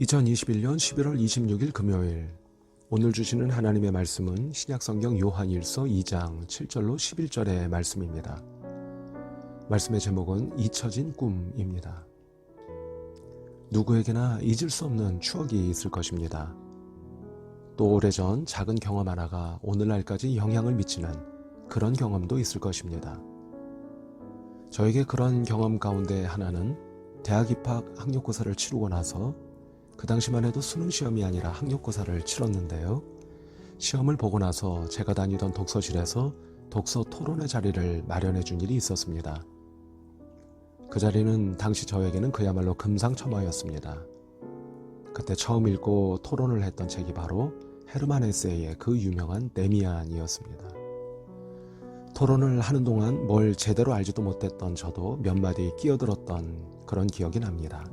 2021년 11월 26일 금요일 오늘 주시는 하나님의 말씀은 신약성경 요한일서 2장 7절로 11절의 말씀입니다. 말씀의 제목은 잊혀진 꿈입니다. 누구에게나 잊을 수 없는 추억이 있을 것입니다. 또 오래전 작은 경험 하나가 오늘날까지 영향을 미치는 그런 경험도 있을 것입니다. 저에게 그런 경험 가운데 하나는 대학 입학 학력고사를 치르고 나서 그 당시만 해도 수능 시험이 아니라 학력고사를 치렀는데요. 시험을 보고 나서 제가 다니던 독서실에서 독서 토론회 자리를 마련해 준 일이 있었습니다. 그 자리는 당시 저에게는 그야말로 금상첨화였습니다. 그때 처음 읽고 토론을 했던 책이 바로 헤르만 헤세의 그 유명한 데미안이었습니다. 토론을 하는 동안 뭘 제대로 알지도 못했던 저도 몇 마디 끼어들었던 그런 기억이 납니다.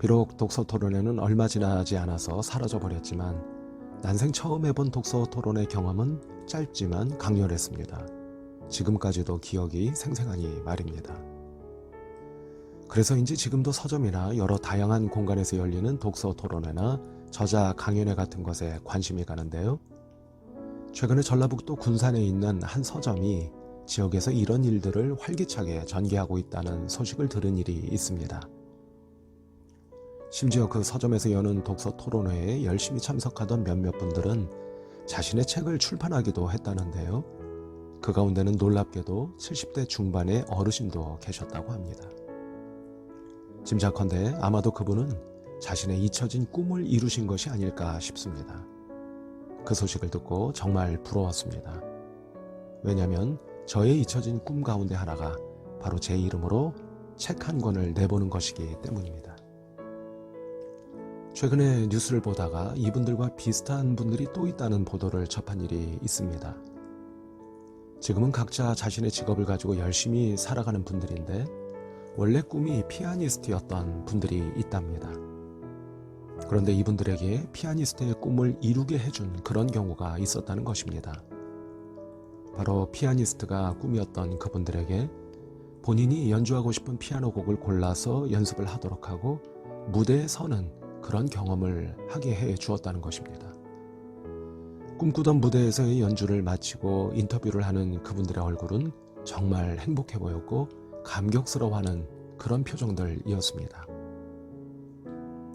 비록 독서 토론회는 얼마 지나지 않아서 사라져 버렸지만 난생 처음 해본 독서 토론회 경험은 짧지만 강렬했습니다. 지금까지도 기억이 생생하니 말입니다. 그래서인지 지금도 서점이나 여러 다양한 공간에서 열리는 독서 토론회나 저자 강연회 같은 것에 관심이 가는데요. 최근에 전라북도 군산에 있는 한 서점이 지역에서 이런 일들을 활기차게 전개하고 있다는 소식을 들은 일이 있습니다. 심지어 그 서점에서 여는 독서 토론회에 열심히 참석하던 몇몇 분들은 자신의 책을 출판하기도 했다는데요. 그 가운데는 놀랍게도 70대 중반의 어르신도 계셨다고 합니다. 짐작컨대 아마도 그분은 자신의 잊혀진 꿈을 이루신 것이 아닐까 싶습니다. 그 소식을 듣고 정말 부러웠습니다. 왜냐하면 저의 잊혀진 꿈 가운데 하나가 바로 제 이름으로 책 한 권을 내보는 것이기 때문입니다. 최근에 뉴스를 보다가 이분들과 비슷한 분들이 또 있다는 보도를 접한 일이 있습니다. 지금은 각자 자신의 직업을 가지고 열심히 살아가는 분들인데 원래 꿈이 피아니스트였던 분들이 있답니다. 그런데 이분들에게 피아니스트의 꿈을 이루게 해준 그런 경우가 있었다는 것입니다. 바로 피아니스트가 꿈이었던 그분들에게 본인이 연주하고 싶은 피아노 곡을 골라서 연습을 하도록 하고 무대에 서는 그런 경험을 하게 해 주었다는 것입니다. 꿈꾸던 무대에서의 연주를 마치고 인터뷰를 하는 그분들의 얼굴은 정말 행복해 보였고 감격스러워하는 그런 표정들이었습니다.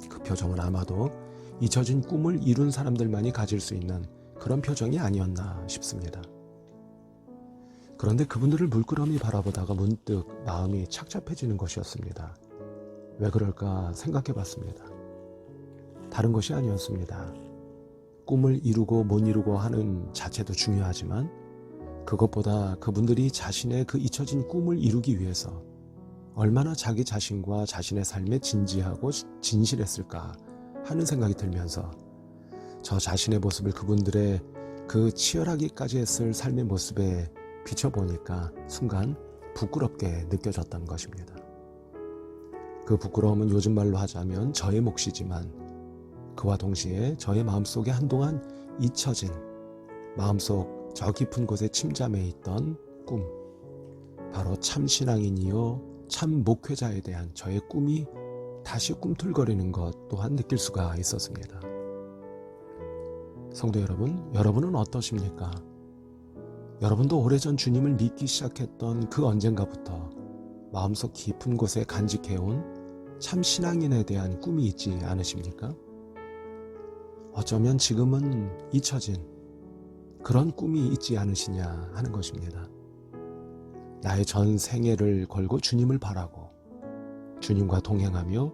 그 표정은 아마도 잊혀진 꿈을 이룬 사람들만이 가질 수 있는 그런 표정이 아니었나 싶습니다. 그런데 그분들을 물끄러미 바라보다가 문득 마음이 착잡해지는 것이었습니다. 왜 그럴까 생각해 봤습니다. 다른 것이 아니었습니다. 꿈을 이루고 못 이루고 하는 자체도 중요하지만 그것보다 그분들이 자신의 그 잊혀진 꿈을 이루기 위해서 얼마나 자기 자신과 자신의 삶에 진지하고 진실했을까 하는 생각이 들면서 저 자신의 모습을 그분들의 그 치열하기까지 했을 삶의 모습에 비춰보니까 순간 부끄럽게 느껴졌던 것입니다. 그 부끄러움은 요즘 말로 하자면 저의 몫이지만 그와 동시에 저의 마음속에 한동안 잊혀진 마음속 저 깊은 곳에 침잠해 있던 꿈 바로 참 신앙인이요 참 목회자에 대한 저의 꿈이 다시 꿈틀거리는 것 또한 느낄 수가 있었습니다. 성도 여러분, 여러분은 어떠십니까? 여러분도 오래전 주님을 믿기 시작했던 그 언젠가부터 마음속 깊은 곳에 간직해온 참 신앙인에 대한 꿈이 있지 않으십니까? 어쩌면 지금은 잊혀진 그런 꿈이 있지 않으시냐 하는 것입니다. 나의 전 생애를 걸고 주님을 바라고 주님과 동행하며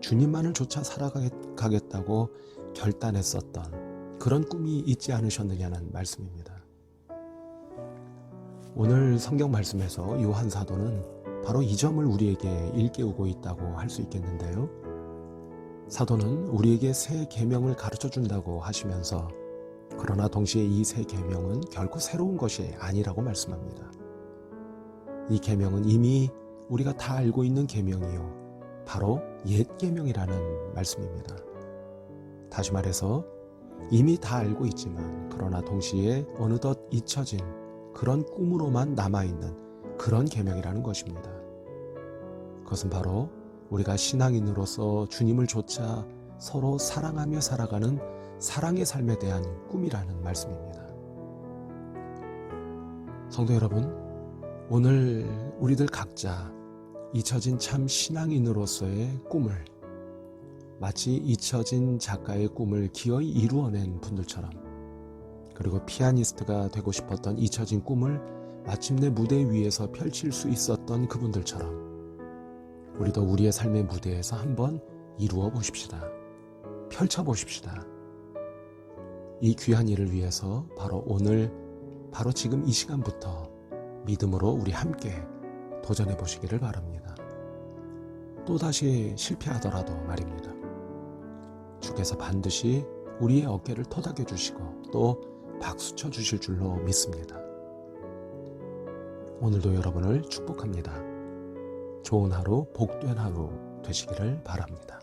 주님만을 쫓아 살아가겠다고 결단했었던 그런 꿈이 있지 않으셨느냐는 말씀입니다. 오늘 성경 말씀에서 요한 사도는 바로 이 점을 우리에게 일깨우고 있다고 할 수 있겠는데요. 사도는 우리에게 새 계명을 가르쳐 준다고 하시면서 그러나 동시에 이 새 계명은 결코 새로운 것이 아니라고 말씀합니다. 이 계명은 이미 우리가 다 알고 있는 계명이요 바로 옛 계명이라는 말씀입니다. 다시 말해서 이미 다 알고 있지만 그러나 동시에 어느덧 잊혀진 그런 꿈으로만 남아 있는 그런 계명이라는 것입니다. 그것은 바로 우리가 신앙인으로서 주님을 좇아 서로 사랑하며 살아가는 사랑의 삶에 대한 꿈이라는 말씀입니다. 성도 여러분, 오늘 우리들 각자 잊혀진 참 신앙인으로서의 꿈을 마치 잊혀진 작가의 꿈을 기어이 이루어낸 분들처럼 그리고 피아니스트가 되고 싶었던 잊혀진 꿈을 마침내 무대 위에서 펼칠 수 있었던 그분들처럼 우리도 우리의 삶의 무대에서 한번 이루어 보십시다. 펼쳐 보십시다. 이 귀한 일을 위해서 바로 오늘, 바로 지금 이 시간부터 믿음으로 우리 함께 도전해 보시기를 바랍니다. 또다시 실패하더라도 말입니다. 주께서 반드시 우리의 어깨를 토닥여 주시고 또 박수 쳐 주실 줄로 믿습니다. 오늘도 여러분을 축복합니다. 좋은 하루, 복된 하루 되시기를 바랍니다.